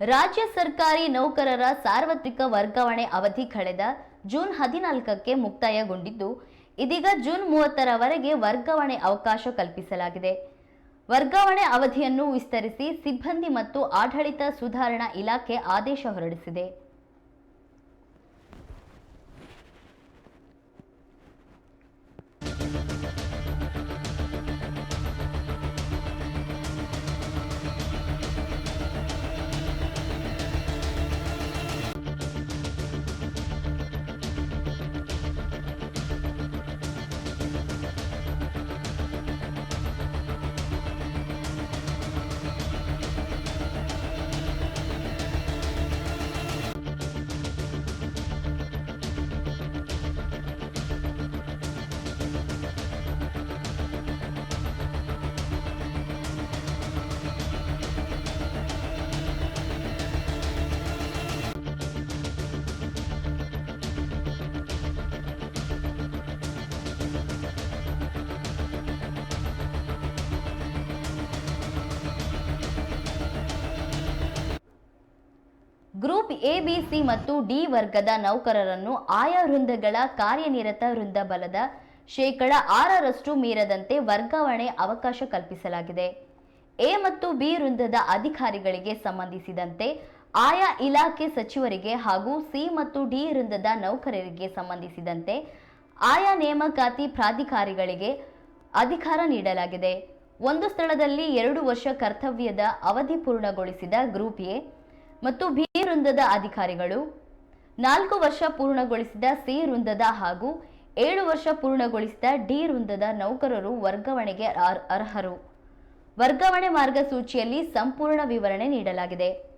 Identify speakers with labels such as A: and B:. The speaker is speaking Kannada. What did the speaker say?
A: ರಾಜ್ಯ ಸರ್ಕಾರಿ ನೌಕರರ ಸಾರ್ವತ್ರಿಕ ವರ್ಗಾವಣೆ ಅವಧಿ ಕಳೆದ ಜೂನ್ ಹದಿನಾಲ್ಕಕ್ಕೆ ಮುಕ್ತಾಯಗೊಂಡಿದ್ದು, ಇದೀಗ ಜೂನ್ ಮೂವತ್ತರವರೆಗೆ ವರ್ಗಾವಣೆ ಅವಕಾಶ ಕಲ್ಪಿಸಲಾಗಿದೆ. ವರ್ಗಾವಣೆ ಅವಧಿಯನ್ನು ವಿಸ್ತರಿಸಿ ಸಿಬ್ಬಂದಿ ಮತ್ತು ಆಡಳಿತ ಸುಧಾರಣಾ ಇಲಾಖೆ ಆದೇಶ ಹೊರಡಿಸಿದೆ. ಗ್ರೂಪ್ ಎ, ಬಿ, ಸಿ ಮತ್ತು ಡಿ ವರ್ಗದ ನೌಕರರನ್ನು ಆಯಾ ವೃಂದಗಳ ಕಾರ್ಯನಿರತ ವೃಂದ ಬಲದ ಶೇಕಡ ಆರರಷ್ಟು ಮೀರದಂತೆ ವರ್ಗಾವಣೆ ಅವಕಾಶ ಕಲ್ಪಿಸಲಾಗಿದೆ. ಎ ಮತ್ತು ಬಿ ವೃಂದದ ಅಧಿಕಾರಿಗಳಿಗೆ ಸಂಬಂಧಿಸಿದಂತೆ ಆಯಾ ಇಲಾಖೆ ಸಚಿವರಿಗೆ ಹಾಗೂ ಸಿ ಮತ್ತು ಡಿ ವೃಂದದ ನೌಕರರಿಗೆ ಸಂಬಂಧಿಸಿದಂತೆ ಆಯಾ ನೇಮಕಾತಿ ಪ್ರಾಧಿಕಾರಿಗಳಿಗೆ ಅಧಿಕಾರ ನೀಡಲಾಗಿದೆ. ಒಂದು ಸ್ಥಳದಲ್ಲಿ ಎರಡು ವರ್ಷ ಕರ್ತವ್ಯದ ಅವಧಿ ಪೂರ್ಣಗೊಳಿಸಿದ ಗ್ರೂಪ್ ಎ ಮತ್ತು ಬಿ ವೃಂದದ ಅಧಿಕಾರಿಗಳು ನಾಲ್ಕು ವರ್ಷ ಪೂರ್ಣಗೊಳಿಸಿದ ಸಿ ವೃಂದದ ಹಾಗೂ ಏಳು ವರ್ಷ ಪೂರ್ಣಗೊಳಿಸಿದ ಡಿ ವೃಂದದ ನೌಕರರು ವರ್ಗಾವಣೆಗೆ ಅರ್- ಅರ್ಹರು. ವರ್ಗಾವಣೆ ಮಾರ್ಗಸೂಚಿಯಲ್ಲಿ ಸಂಪೂರ್ಣ ವಿವರಣೆ ನೀಡಲಾಗಿದೆ.